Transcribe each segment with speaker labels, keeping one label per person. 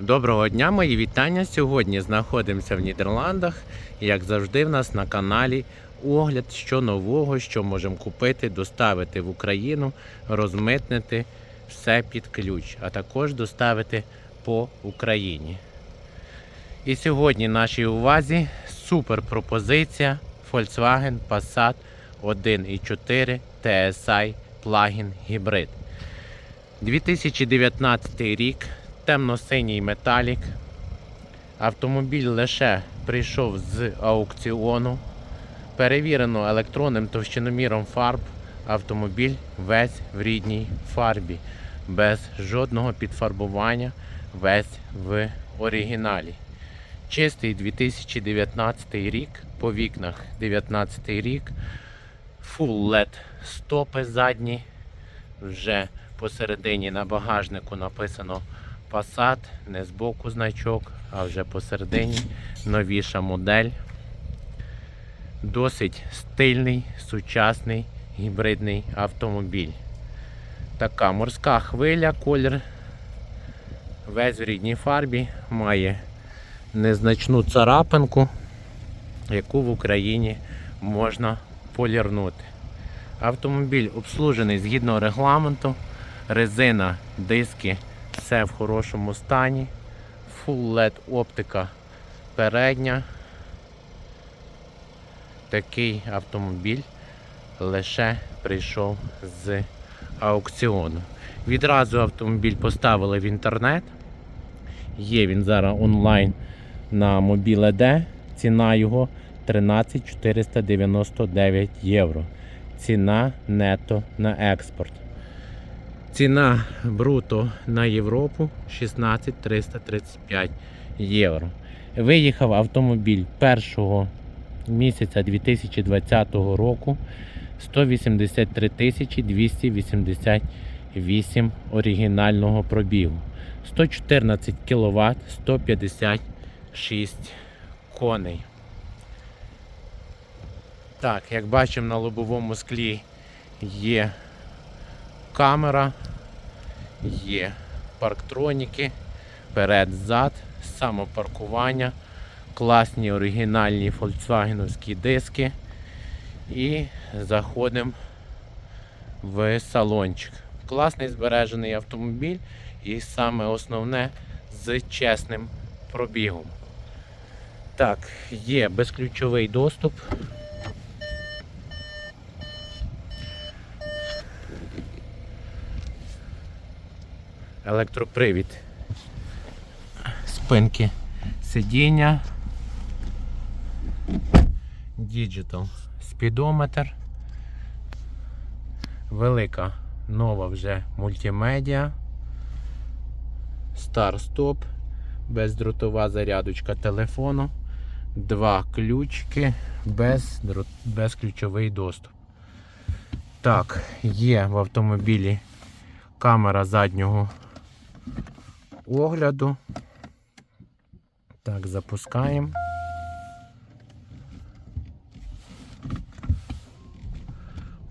Speaker 1: Доброго дня, мої вітання. Сьогодні знаходимося в Нідерландах. Як завжди, в нас на каналі огляд, що нового, що можемо купити, доставити в Україну, розмитнити все під ключ, а також доставити по Україні. І сьогодні нашій увазі супер пропозиція Volkswagen Passat 1.4 TSI плагін гібрид. 2019 рік, темно-синій металік. Автомобіль лише прийшов з аукціону. Перевірено електронним товщиноміром фарб. Автомобіль весь в рідній фарбі, без жодного підфарбування, весь в оригіналі. Чистий 2019 рік, по вікнах 19 рік, Full LED стопи задні, вже посередині на багажнику написано Passat, не збоку значок, а вже посередині новіша модель. Досить стильний, сучасний гібридний автомобіль. Така морська хвиля, колір весь в рідній фарбі, має незначну царапинку, яку в Україні можна полірнути. Автомобіль обслужений згідно регламенту, резина, диски, все в хорошому стані, Full LED оптика передня. Такий автомобіль лише прийшов з аукціону. Відразу автомобіль поставили в інтернет. Є він зараз онлайн на Mobile.d. Ціна його 13 499 євро. Ціна нето на експорт. Ціна бруто на Європу 16 335 євро. Виїхав автомобіль першого місяця 2020 року 183 тисячі 288 оригінального пробігу. 114 кВт, 156 коней. Так, як бачимо на лобовому склі є камера, є парктроніки, перед-зад, самопаркування, класні оригінальні фольксвагеновські диски. І заходимо в салончик. Класний збережений автомобіль і саме основне з чесним пробігом. Так, є безключовий доступ. Електропривід спинки сидіння. Digital спідометр. Велика нова вже мультимедіа. Старт-стоп, бездротова зарядочка телефону, два ключики, без, безключовий доступ. Так, є в автомобілі камера заднього огляду. Так, запускаємо.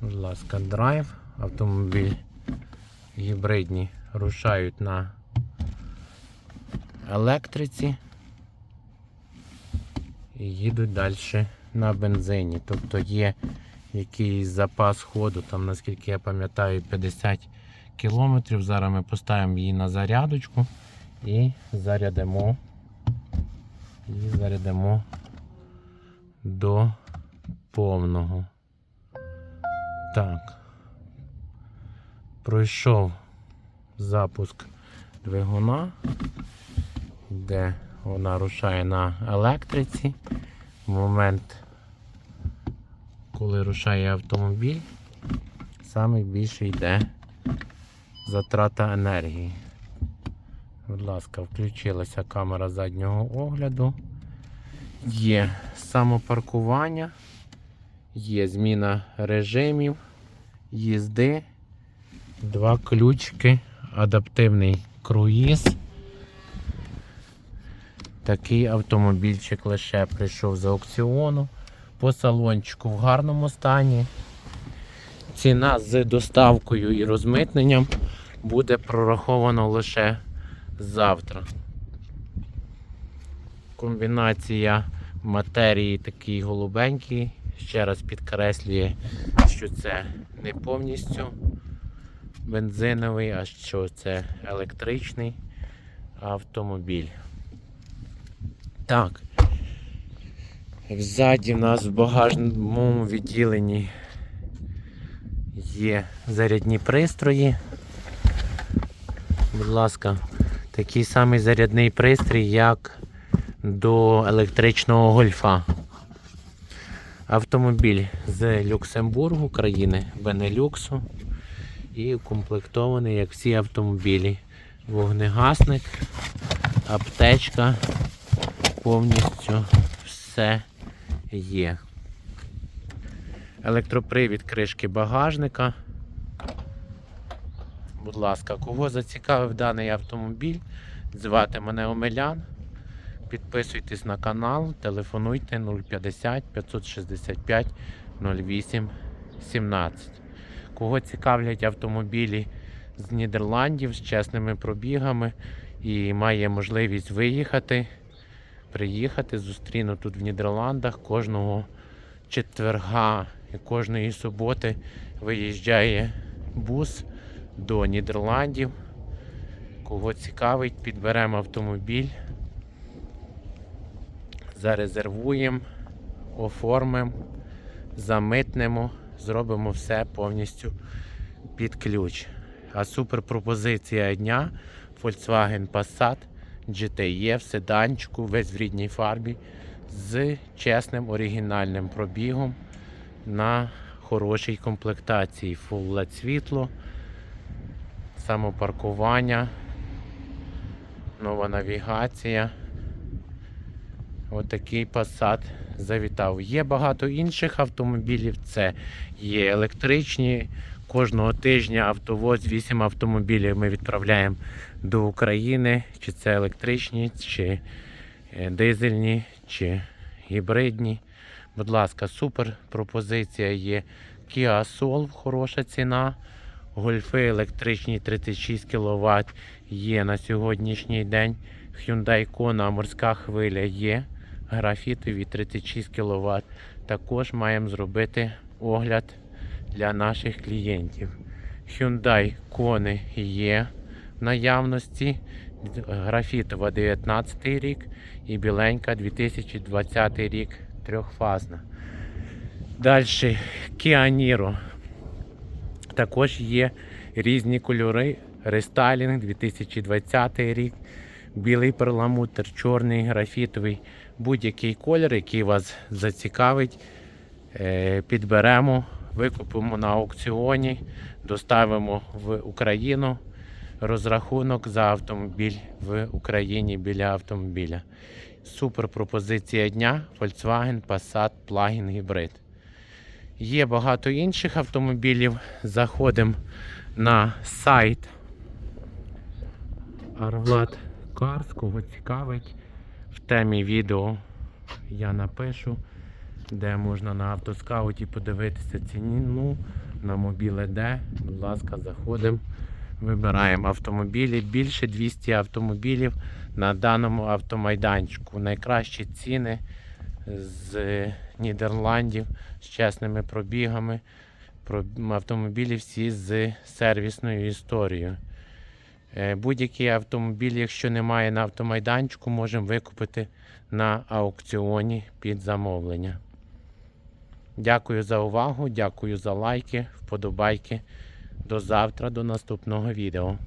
Speaker 1: Будь ласка, драйв. Автомобіль гібридні рушають на електриці і їдуть далі на бензині. Тобто є якийсь запас ходу, там, наскільки я пам'ятаю, 50 кілометрів. Зараз ми поставимо її на зарядочку і зарядимо. І зарядимо до повного. Так. Пройшов запуск двигуна, де вона рушає на електриці. В момент, коли рушає автомобіль, саме більше йде затрата енергії. Будь ласка, включилася камера заднього огляду. Є самопаркування, є зміна режимів їзди, два ключики, адаптивний круїз. Такий автомобільчик лише прийшов з аукціону. По салончику в гарному стані. Ціна з доставкою і розмитненням буде прораховано лише завтра. Комбінація матерії такий голубенький. Ще раз підкреслює, що це не повністю бензиновий, а що це електричний автомобіль. Так. Ззаді в нас в багажному відділенні є зарядні пристрої. Будь ласка, такий самий зарядний пристрій, як до електричного гольфа. Автомобіль з Люксембургу, країни Бенелюксу. І укомплектований, як всі автомобілі. Вогнегасник, аптечка, повністю все є. Електропривід кришки багажника. Будь ласка, кого зацікавив даний автомобіль, звати мене Омелян. Підписуйтесь на канал, телефонуйте 050 565 08 17. Кого цікавлять автомобілі з Нідерландів з чесними пробігами і має можливість виїхати, приїхати, зустріну тут в Нідерландах кожного четверга і кожної суботи виїжджає бус до Нідерландів. Кого цікавить, підберемо автомобіль, зарезервуємо, оформимо, замитнемо, зробимо все повністю під ключ. А супер пропозиція дня Volkswagen Passat GTE в седанчику, весь в рідній фарбі з чесним оригінальним пробігом на хорошій комплектації. Full LED світло, самопаркування, нова навігація. Отакий Passat завітав. Є багато інших автомобілів. Це є електричні. Кожного тижня автовоз 8 автомобілів ми відправляємо до України. Чи це електричні, чи е, дизельні, чи гібридні. Будь ласка, супер пропозиція є Kia Soul, хороша ціна. Гольфи електричні 36 кВт є на сьогоднішній день. Hyundai Kona морська хвиля є. Графітові 36 кВт. Також маємо зробити огляд для наших клієнтів. Hyundai Kona є в наявності. Графітова 19 рік і біленька 2020 рік трьохфазна. Далі Niro. Також є різні кольори. Рестайлінг 2020 рік, білий перламутр, чорний, графітовий, будь-який колір, який вас зацікавить, е, підберемо, викупимо на аукціоні, доставимо в Україну. Розрахунок за автомобіль в Україні біля автомобіля. Супер пропозиція дня Volkswagen Passat Plug-in Hybrid. Є багато інших автомобілів. Заходимо на сайт Arvlad Cars, кого цікавить. В темі відео я напишу, де можна на автоскауті подивитися ціну на мобіле Д. Будь ласка, заходимо. Вибираємо автомобілі. Більше 200 автомобілів на даному автомайданчику. Найкращі ціни з Нідерландів з чесними пробігами. Про- Автомобілі всі з сервісною історією. Е, Будь-який автомобіль, якщо немає на автомайданчику, можемо викупити на аукціоні під замовлення. Дякую за увагу, дякую за лайки, вподобайки. До завтра, до наступного відео.